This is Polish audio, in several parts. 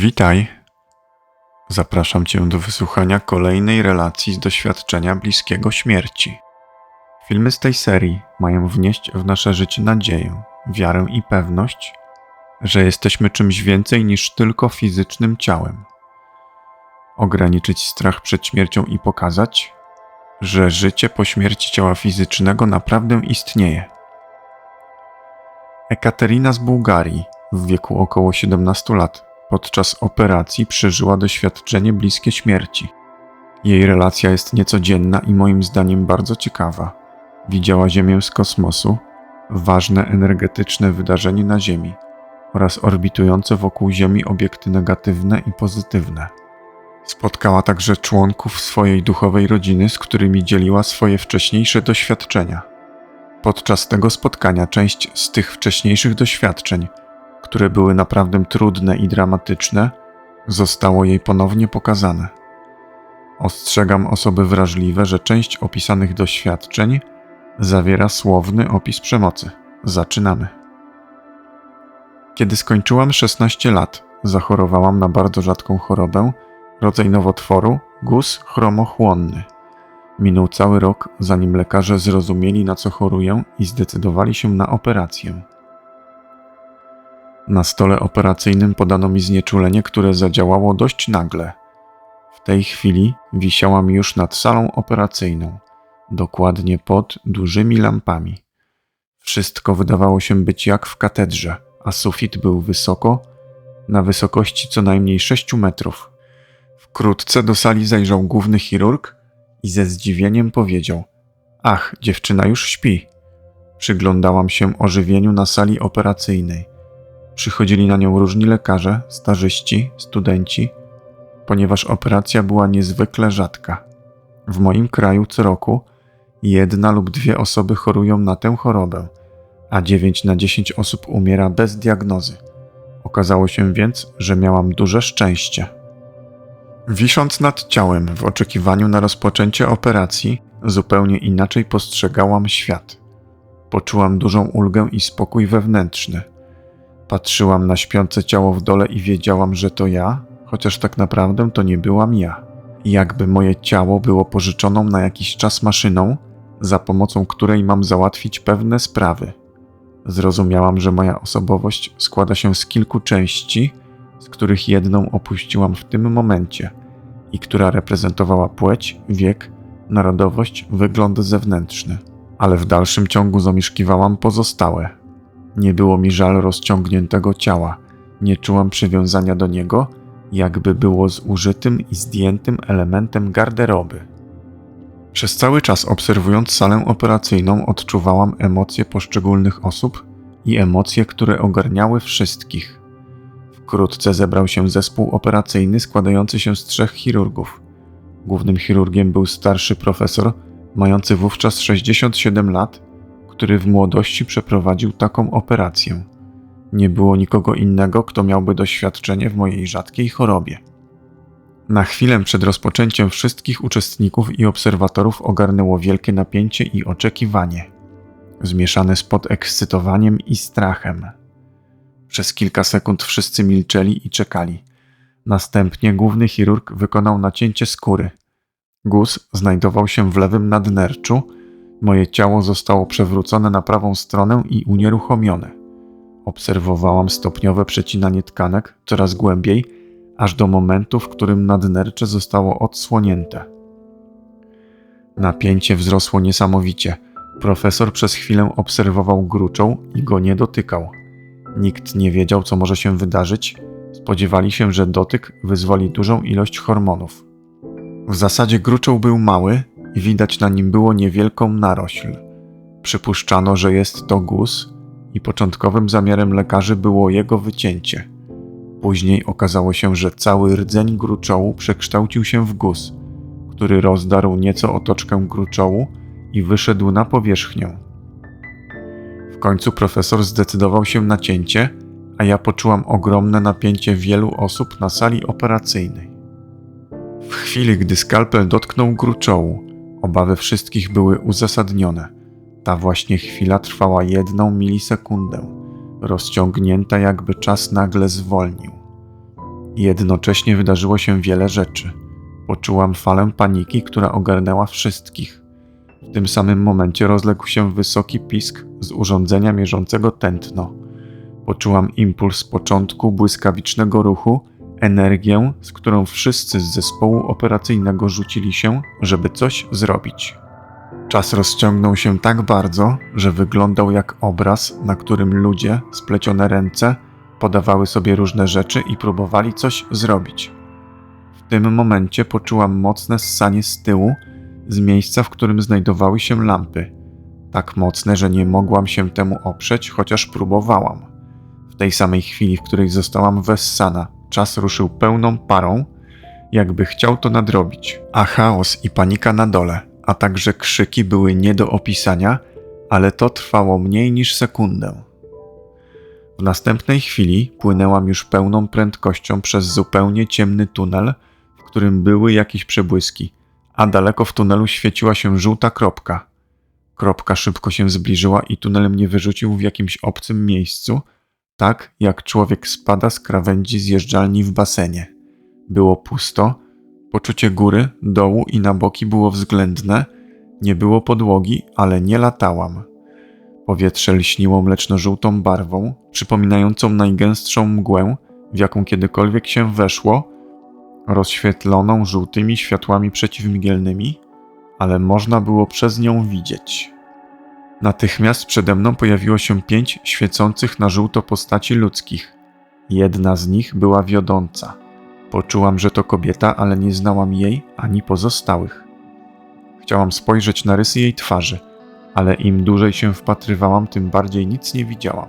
Witaj. Zapraszam Cię do wysłuchania kolejnej relacji z doświadczenia bliskiego śmierci. Filmy z tej serii mają wnieść w nasze życie nadzieję, wiarę i pewność, że jesteśmy czymś więcej niż tylko fizycznym ciałem. Ograniczyć strach przed śmiercią i pokazać, że życie po śmierci ciała fizycznego naprawdę istnieje. Ekaterina z Bułgarii w wieku około 17 lat podczas operacji przeżyła doświadczenie bliskie śmierci. Jej relacja jest niecodzienna i moim zdaniem bardzo ciekawa. Widziała Ziemię z kosmosu, ważne energetyczne wydarzenie na Ziemi oraz orbitujące wokół Ziemi obiekty negatywne i pozytywne. Spotkała także członków swojej duchowej rodziny, z którymi dzieliła swoje wcześniejsze doświadczenia. Podczas tego spotkania część z tych wcześniejszych doświadczeń które były naprawdę trudne i dramatyczne, zostało jej ponownie pokazane. Ostrzegam osoby wrażliwe, że część opisanych doświadczeń zawiera słowny opis przemocy. Zaczynamy. Kiedy skończyłam 16 lat, zachorowałam na bardzo rzadką chorobę, rodzaj nowotworu, guz chromochłonny. Minął cały rok, zanim lekarze zrozumieli, na co choruję i zdecydowali się na operację. Na stole operacyjnym podano mi znieczulenie, które zadziałało dość nagle. W tej chwili wisiałam już nad salą operacyjną, dokładnie pod dużymi lampami. Wszystko wydawało się być jak w katedrze, a sufit był wysoko, na wysokości co najmniej sześciu metrów. Wkrótce do sali zajrzał główny chirurg i ze zdziwieniem powiedział: Ach, dziewczyna już śpi. Przyglądałam się ożywieniu na sali operacyjnej. Przychodzili na nią różni lekarze, starzyści, studenci, ponieważ operacja była niezwykle rzadka. W moim kraju co roku jedna lub dwie osoby chorują na tę chorobę, a 9 na 10 osób umiera bez diagnozy. Okazało się więc, że miałam duże szczęście. Wisząc nad ciałem w oczekiwaniu na rozpoczęcie operacji, zupełnie inaczej postrzegałam świat. Poczułam dużą ulgę i spokój wewnętrzny. Patrzyłam na śpiące ciało w dole i wiedziałam, że to ja, chociaż tak naprawdę to nie byłam ja. Jakby moje ciało było pożyczoną na jakiś czas maszyną, za pomocą której mam załatwić pewne sprawy. Zrozumiałam, że moja osobowość składa się z kilku części, z których jedną opuściłam w tym momencie i która reprezentowała płeć, wiek, narodowość, wygląd zewnętrzny. Ale w dalszym ciągu zamieszkiwałam pozostałe, nie było mi żal rozciągniętego ciała, nie czułam przywiązania do niego, jakby było zużytym i zdjętym elementem garderoby. Przez cały czas obserwując salę operacyjną, odczuwałam emocje poszczególnych osób i emocje, które ogarniały wszystkich. Wkrótce zebrał się zespół operacyjny składający się z trzech chirurgów. Głównym chirurgiem był starszy profesor, mający wówczas 67 lat który w młodości przeprowadził taką operację. Nie było nikogo innego, kto miałby doświadczenie w mojej rzadkiej chorobie. Na chwilę przed rozpoczęciem wszystkich uczestników i obserwatorów ogarnęło wielkie napięcie i oczekiwanie, zmieszane z podekscytowaniem i strachem. Przez kilka sekund wszyscy milczeli i czekali. Następnie główny chirurg wykonał nacięcie skóry. Guz znajdował się w lewym nadnerczu, Moje ciało zostało przewrócone na prawą stronę i unieruchomione. Obserwowałam stopniowe przecinanie tkanek coraz głębiej, aż do momentu, w którym nadnercze zostało odsłonięte. Napięcie wzrosło niesamowicie. Profesor przez chwilę obserwował gruczą i go nie dotykał. Nikt nie wiedział, co może się wydarzyć. Spodziewali się, że dotyk wyzwoli dużą ilość hormonów. W zasadzie gruczoł był mały, i widać na nim było niewielką narośl. Przypuszczano, że jest to guz i początkowym zamiarem lekarzy było jego wycięcie. Później okazało się, że cały rdzeń gruczołu przekształcił się w guz, który rozdarł nieco otoczkę gruczołu i wyszedł na powierzchnię. W końcu profesor zdecydował się na cięcie, a ja poczułam ogromne napięcie wielu osób na sali operacyjnej. W chwili, gdy skalpel dotknął gruczołu, Obawy wszystkich były uzasadnione. Ta właśnie chwila trwała jedną milisekundę, rozciągnięta jakby czas nagle zwolnił. Jednocześnie wydarzyło się wiele rzeczy. Poczułam falę paniki, która ogarnęła wszystkich. W tym samym momencie rozległ się wysoki pisk z urządzenia mierzącego tętno. Poczułam impuls początku błyskawicznego ruchu, energię, z którą wszyscy z zespołu operacyjnego rzucili się, żeby coś zrobić. Czas rozciągnął się tak bardzo, że wyglądał jak obraz, na którym ludzie, splecione ręce, podawały sobie różne rzeczy i próbowali coś zrobić. W tym momencie poczułam mocne ssanie z tyłu, z miejsca, w którym znajdowały się lampy. Tak mocne, że nie mogłam się temu oprzeć, chociaż próbowałam. W tej samej chwili, w której zostałam wessana, czas ruszył pełną parą, jakby chciał to nadrobić, a chaos i panika na dole, a także krzyki były nie do opisania, ale to trwało mniej niż sekundę. W następnej chwili płynęłam już pełną prędkością przez zupełnie ciemny tunel, w którym były jakieś przebłyski, a daleko w tunelu świeciła się żółta kropka. Kropka szybko się zbliżyła i tunel mnie wyrzucił w jakimś obcym miejscu, tak jak człowiek spada z krawędzi zjeżdżalni w basenie. Było pusto, poczucie góry, dołu i na boki było względne, nie było podłogi, ale nie latałam. Powietrze lśniło mleczno-żółtą barwą, przypominającą najgęstszą mgłę, w jaką kiedykolwiek się weszło, rozświetloną żółtymi światłami przeciwmgielnymi, ale można było przez nią widzieć. Natychmiast przede mną pojawiło się pięć świecących na żółto postaci ludzkich. Jedna z nich była wiodąca. Poczułam, że to kobieta, ale nie znałam jej ani pozostałych. Chciałam spojrzeć na rysy jej twarzy, ale im dłużej się wpatrywałam, tym bardziej nic nie widziałam.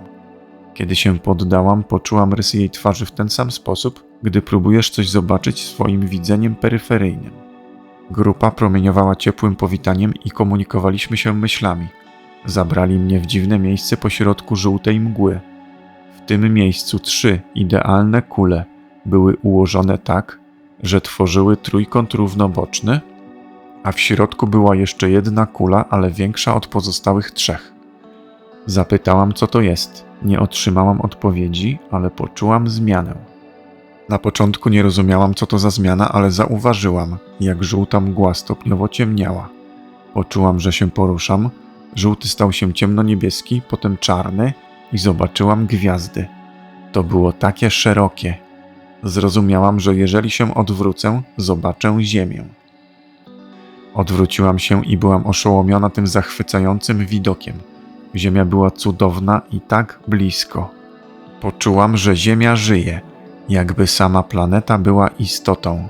Kiedy się poddałam, poczułam rysy jej twarzy w ten sam sposób, gdy próbujesz coś zobaczyć swoim widzeniem peryferyjnym. Grupa promieniowała ciepłym powitaniem i komunikowaliśmy się myślami. Zabrali mnie w dziwne miejsce pośrodku żółtej mgły. W tym miejscu trzy idealne kule były ułożone tak, że tworzyły trójkąt równoboczny, a w środku była jeszcze jedna kula, ale większa od pozostałych trzech. Zapytałam, co to jest. Nie otrzymałam odpowiedzi, ale poczułam zmianę. Na początku nie rozumiałam, co to za zmiana, ale zauważyłam, jak żółta mgła stopniowo ciemniała. Poczułam, że się poruszam. Żółty stał się ciemno-niebieski, potem czarny i zobaczyłam gwiazdy. To było takie szerokie. Zrozumiałam, że jeżeli się odwrócę, zobaczę Ziemię. Odwróciłam się i byłam oszołomiona tym zachwycającym widokiem. Ziemia była cudowna i tak blisko. Poczułam, że Ziemia żyje, jakby sama planeta była istotą.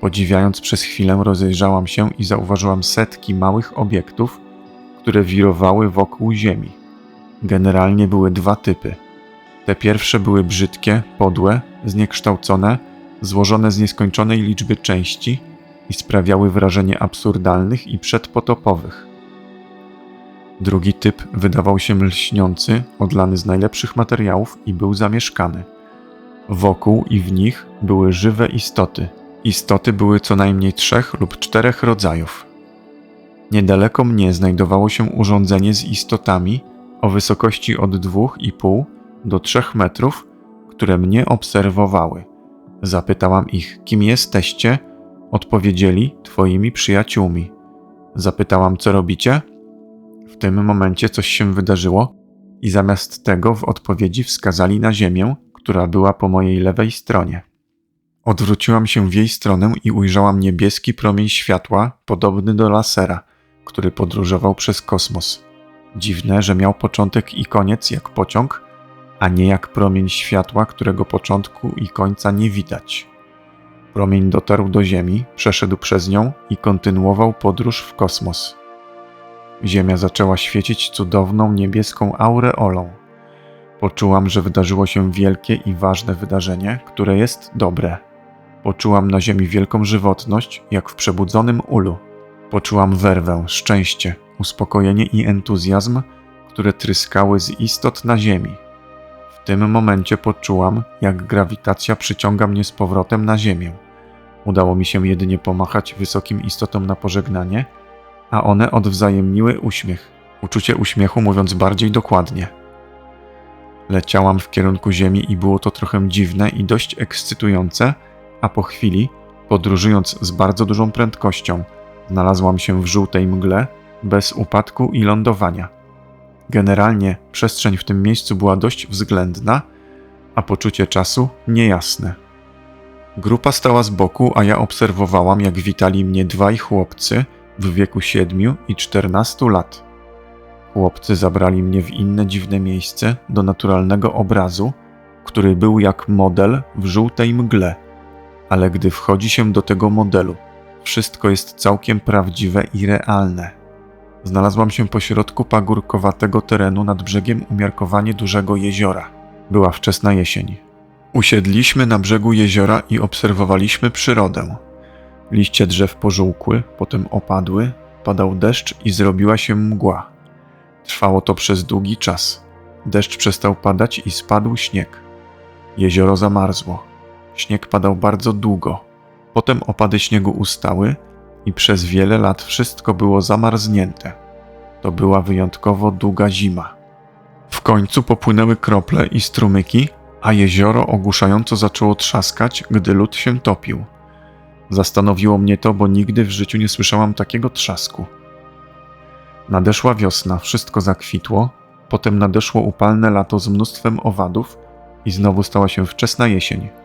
Podziwiając przez chwilę, rozejrzałam się i zauważyłam setki małych obiektów, które wirowały wokół Ziemi. Generalnie były dwa typy. Te pierwsze były brzydkie, podłe, zniekształcone, złożone z nieskończonej liczby części i sprawiały wrażenie absurdalnych i przedpotopowych. Drugi typ wydawał się lśniący, odlany z najlepszych materiałów i był zamieszkany. Wokół i w nich były żywe istoty. Istoty były co najmniej trzech lub czterech rodzajów. Niedaleko mnie znajdowało się urządzenie z istotami o wysokości od 2,5 do 3 metrów, które mnie obserwowały. Zapytałam ich, kim jesteście, odpowiedzieli Twoimi przyjaciółmi. Zapytałam, co robicie? W tym momencie coś się wydarzyło i zamiast tego w odpowiedzi wskazali na ziemię, która była po mojej lewej stronie. Odwróciłam się w jej stronę i ujrzałam niebieski promień światła, podobny do lasera, który podróżował przez kosmos. Dziwne, że miał początek i koniec jak pociąg, a nie jak promień światła, którego początku i końca nie widać. Promień dotarł do Ziemi, przeszedł przez nią i kontynuował podróż w kosmos. Ziemia zaczęła świecić cudowną niebieską aureolą. Poczułam, że wydarzyło się wielkie i ważne wydarzenie, które jest dobre. Poczułam na Ziemi wielką żywotność, jak w przebudzonym ulu. Poczułam werwę, szczęście, uspokojenie i entuzjazm, które tryskały z istot na Ziemi. W tym momencie poczułam, jak grawitacja przyciąga mnie z powrotem na Ziemię. Udało mi się jedynie pomachać wysokim istotom na pożegnanie, a one odwzajemniły uśmiech, uczucie uśmiechu mówiąc bardziej dokładnie. Leciałam w kierunku ziemi i było to trochę dziwne i dość ekscytujące, a po chwili, podróżując z bardzo dużą prędkością, znalazłam się w żółtej mgle, bez upadku i lądowania. Generalnie przestrzeń w tym miejscu była dość względna, a poczucie czasu niejasne. Grupa stała z boku, a ja obserwowałam, jak witali mnie dwaj chłopcy w wieku 7 i 14 lat. Chłopcy zabrali mnie w inne dziwne miejsce do naturalnego obrazu, który był jak model w żółtej mgle. Ale gdy wchodzi się do tego modelu, wszystko jest całkiem prawdziwe i realne. Znalazłam się pośrodku pagórkowatego terenu nad brzegiem umiarkowanie dużego jeziora. Była wczesna jesień. Usiedliśmy na brzegu jeziora i obserwowaliśmy przyrodę. Liście drzew pożółkły, potem opadły, padał deszcz i zrobiła się mgła. Trwało to przez długi czas. Deszcz przestał padać i spadł śnieg. Jezioro zamarzło. Śnieg padał bardzo długo. Potem opady śniegu ustały i przez wiele lat wszystko było zamarznięte. To była wyjątkowo długa zima. W końcu popłynęły krople i strumyki, a jezioro ogłuszająco zaczęło trzaskać, gdy lód się topił. Zastanowiło mnie to, bo nigdy w życiu nie słyszałam takiego trzasku. Nadeszła wiosna, wszystko zakwitło, potem nadeszło upalne lato z mnóstwem owadów i znowu stała się wczesna jesień.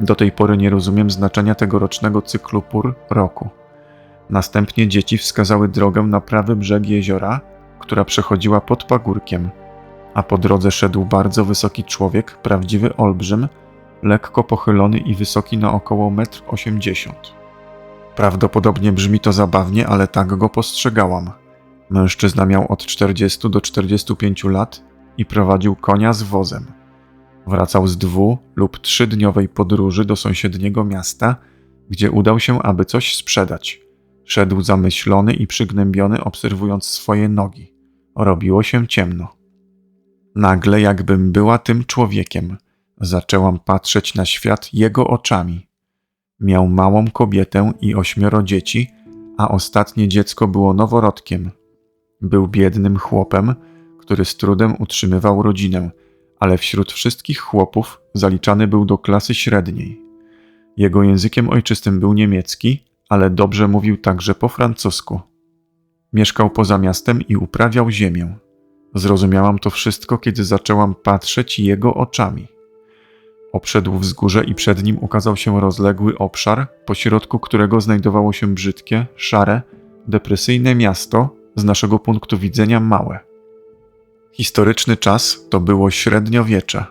Do tej pory nie rozumiem znaczenia tegorocznego cyklu pór roku. Następnie dzieci wskazały drogę na prawy brzeg jeziora, która przechodziła pod pagórkiem, a po drodze szedł bardzo wysoki człowiek, prawdziwy olbrzym, lekko pochylony i wysoki na około 1,80 m. Prawdopodobnie brzmi to zabawnie, ale tak go postrzegałam. Mężczyzna miał od 40 do 45 lat i prowadził konia z wozem. Wracał z dwu lub trzydniowej podróży do sąsiedniego miasta, gdzie udał się, aby coś sprzedać. Szedł zamyślony i przygnębiony, obserwując swoje nogi. Robiło się ciemno. Nagle, jakbym była tym człowiekiem, zaczęłam patrzeć na świat jego oczami. Miał małą kobietę i ośmioro dzieci, a ostatnie dziecko było noworodkiem. Był biednym chłopem, który z trudem utrzymywał rodzinę, ale wśród wszystkich chłopów zaliczany był do klasy średniej. Jego językiem ojczystym był niemiecki, ale dobrze mówił także po francusku. Mieszkał poza miastem i uprawiał ziemię. Zrozumiałam to wszystko, kiedy zaczęłam patrzeć jego oczami. Obszedł wzgórze i przed nim ukazał się rozległy obszar, pośrodku którego znajdowało się brzydkie, szare, depresyjne miasto, z naszego punktu widzenia małe. Historyczny czas to było średniowiecze.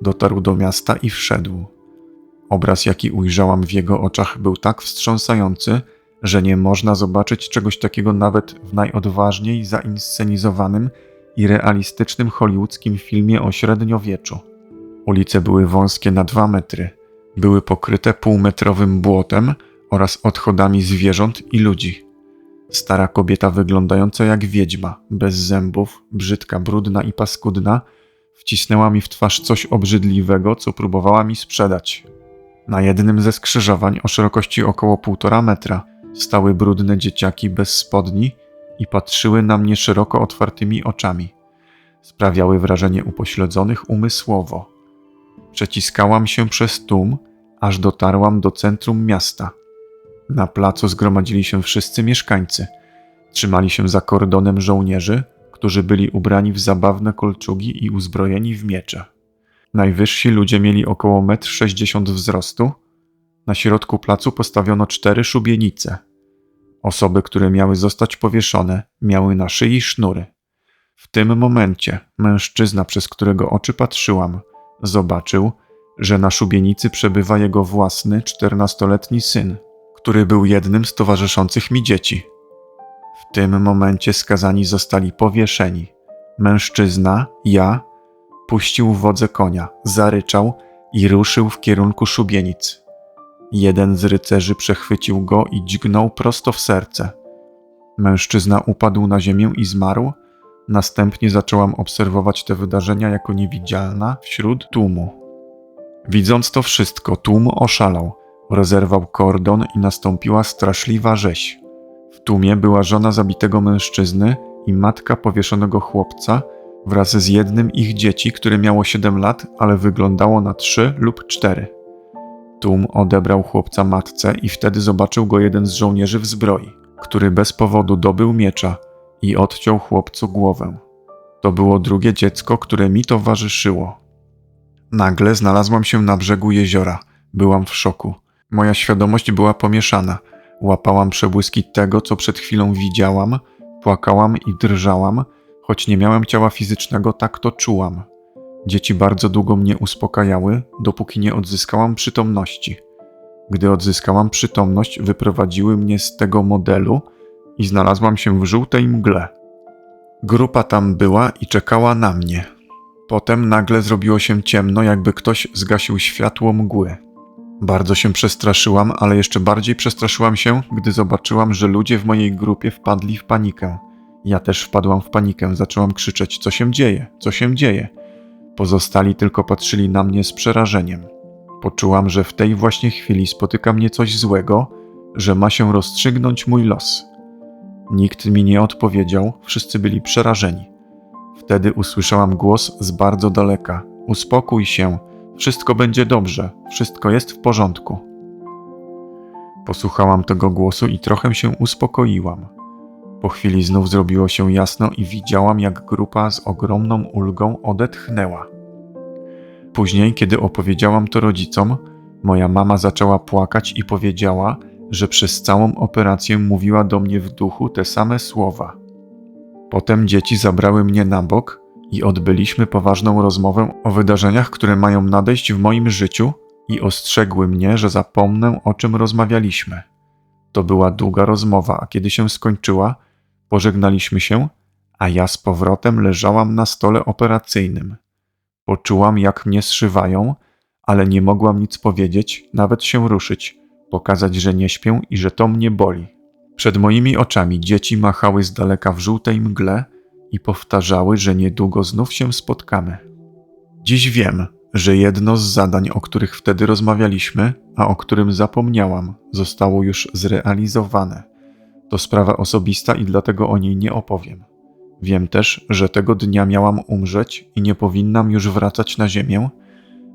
Dotarł do miasta i wszedł. Obraz, jaki ujrzałam w jego oczach, był tak wstrząsający, że nie można zobaczyć czegoś takiego nawet w najodważniej zainscenizowanym i realistycznym hollywoodzkim filmie o średniowieczu. Ulice były wąskie na dwa metry, były pokryte półmetrowym błotem oraz odchodami zwierząt i ludzi. Stara kobieta wyglądająca jak wiedźma, bez zębów, brzydka, brudna i paskudna, wcisnęła mi w twarz coś obrzydliwego, co próbowała mi sprzedać. Na jednym ze skrzyżowań o szerokości około półtora metra stały brudne dzieciaki bez spodni i patrzyły na mnie szeroko otwartymi oczami. Sprawiały wrażenie upośledzonych umysłowo. Przeciskałam się przez tłum, aż dotarłam do centrum miasta. Na placu zgromadzili się wszyscy mieszkańcy. Trzymali się za kordonem żołnierzy, którzy byli ubrani w zabawne kolczugi i uzbrojeni w miecze. Najwyżsi ludzie mieli około 1,60 m wzrostu. Na środku placu postawiono cztery szubienice. Osoby, które miały zostać powieszone, miały na szyi sznury. W tym momencie mężczyzna, przez którego oczy patrzyłam, zobaczył, że na szubienicy przebywa jego własny czternastoletni syn, który był jednym z towarzyszących mi dzieci. W tym momencie skazani zostali powieszeni. Mężczyzna, ja, puścił wodze konia, zaryczał i ruszył w kierunku szubienic. Jeden z rycerzy przechwycił go i dźgnął prosto w serce. Mężczyzna upadł na ziemię i zmarł. Następnie zaczęłam obserwować te wydarzenia jako niewidzialna wśród tłumu. Widząc to wszystko, tłum oszalał, rozerwał kordon i nastąpiła straszliwa rzeź. W tłumie była żona zabitego mężczyzny i matka powieszonego chłopca, wraz z jednym ich dzieci, które miało 7 lat, ale wyglądało na 3 lub 4. Tum odebrał chłopca matce i wtedy zobaczył go jeden z żołnierzy w zbroi, który bez powodu dobył miecza i odciął chłopcu głowę. To było drugie dziecko, które mi towarzyszyło. Nagle znalazłam się na brzegu jeziora. Byłam w szoku. Moja świadomość była pomieszana. Łapałam przebłyski tego, co przed chwilą widziałam, płakałam i drżałam, choć nie miałem ciała fizycznego, tak to czułam. Dzieci bardzo długo mnie uspokajały, dopóki nie odzyskałam przytomności. Gdy odzyskałam przytomność, wyprowadziły mnie z tego modelu i znalazłam się w żółtej mgle. Grupa tam była i czekała na mnie. Potem nagle zrobiło się ciemno, jakby ktoś zgasił światło mgły. Bardzo się przestraszyłam, ale jeszcze bardziej przestraszyłam się, gdy zobaczyłam, że ludzie w mojej grupie wpadli w panikę. Ja też wpadłam w panikę, zaczęłam krzyczeć: Co się dzieje? Co się dzieje? Pozostali tylko patrzyli na mnie z przerażeniem. Poczułam, że w tej właśnie chwili spotyka mnie coś złego, że ma się rozstrzygnąć mój los. Nikt mi nie odpowiedział, wszyscy byli przerażeni. Wtedy usłyszałam głos z bardzo daleka: Uspokój się, wszystko będzie dobrze, wszystko jest w porządku. Posłuchałam tego głosu i trochę się uspokoiłam. Po chwili znów zrobiło się jasno i widziałam, jak grupa z ogromną ulgą odetchnęła. Później, kiedy opowiedziałam to rodzicom, moja mama zaczęła płakać i powiedziała, że przez całą operację mówiła do mnie w duchu te same słowa. Potem dzieci zabrały mnie na bok i odbyliśmy poważną rozmowę o wydarzeniach, które mają nadejść w moim życiu i ostrzegły mnie, że zapomnę o czym rozmawialiśmy. To była długa rozmowa, a kiedy się skończyła, pożegnaliśmy się, a ja z powrotem leżałam na stole operacyjnym. Poczułam, jak mnie zszywają, ale nie mogłam nic powiedzieć, nawet się ruszyć, pokazać, że nie śpię i że to mnie boli. Przed moimi oczami dzieci machały z daleka w żółtej mgle i powtarzały, że niedługo znów się spotkamy. Dziś wiem, że jedno z zadań, o których wtedy rozmawialiśmy, a o którym zapomniałam, zostało już zrealizowane. To sprawa osobista i dlatego o niej nie opowiem. Wiem też, że tego dnia miałam umrzeć i nie powinnam już wracać na ziemię,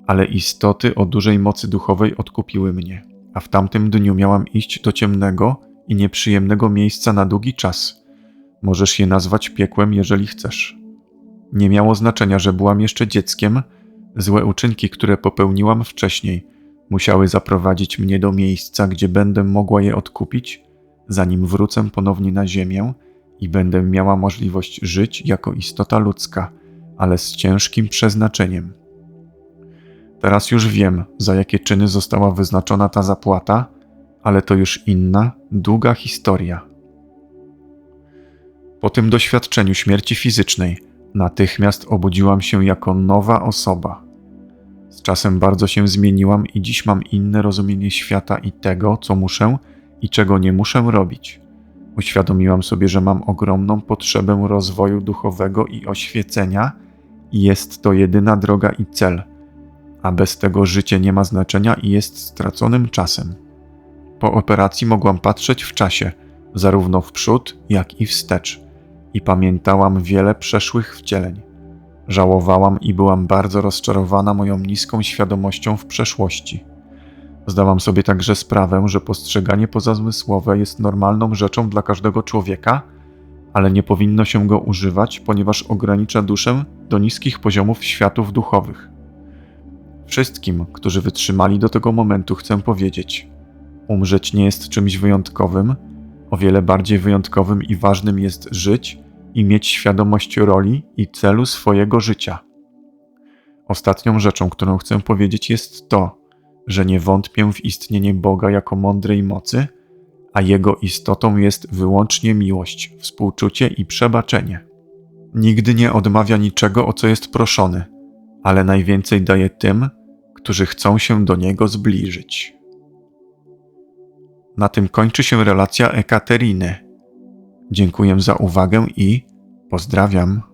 ale istoty o dużej mocy duchowej odkupiły mnie, a w tamtym dniu miałam iść do ciemnego i nieprzyjemnego miejsca na długi czas. Możesz je nazwać piekłem, jeżeli chcesz. Nie miało znaczenia, że byłam jeszcze dzieckiem, złe uczynki, które popełniłam wcześniej, musiały zaprowadzić mnie do miejsca, gdzie będę mogła je odkupić, zanim wrócę ponownie na ziemię i będę miała możliwość żyć jako istota ludzka, ale z ciężkim przeznaczeniem. Teraz już wiem, za jakie czyny została wyznaczona ta zapłata, ale to już inna, długa historia. Po tym doświadczeniu śmierci fizycznej natychmiast obudziłam się jako nowa osoba. Z czasem bardzo się zmieniłam i dziś mam inne rozumienie świata i tego, co muszę i czego nie muszę robić. Uświadomiłam sobie, że mam ogromną potrzebę rozwoju duchowego i oświecenia, i jest to jedyna droga i cel, a bez tego życie nie ma znaczenia i jest straconym czasem. Po operacji mogłam patrzeć w czasie, zarówno w przód, jak i wstecz, i pamiętałam wiele przeszłych wcieleń. Żałowałam i byłam bardzo rozczarowana moją niską świadomością w przeszłości. Zdałam sobie także sprawę, że postrzeganie pozazmysłowe jest normalną rzeczą dla każdego człowieka, ale nie powinno się go używać, ponieważ ogranicza duszę do niskich poziomów światów duchowych. Wszystkim, którzy wytrzymali do tego momentu, chcę powiedzieć: umrzeć nie jest czymś wyjątkowym, o wiele bardziej wyjątkowym i ważnym jest żyć i mieć świadomość roli i celu swojego życia. Ostatnią rzeczą, którą chcę powiedzieć, jest to, że nie wątpię w istnienie Boga jako mądrej mocy, a Jego istotą jest wyłącznie miłość, współczucie i przebaczenie. Nigdy nie odmawia niczego, o co jest proszony, ale najwięcej daje tym, którzy chcą się do Niego zbliżyć. Na tym kończy się relacja Ekateryny. Dziękuję za uwagę i pozdrawiam.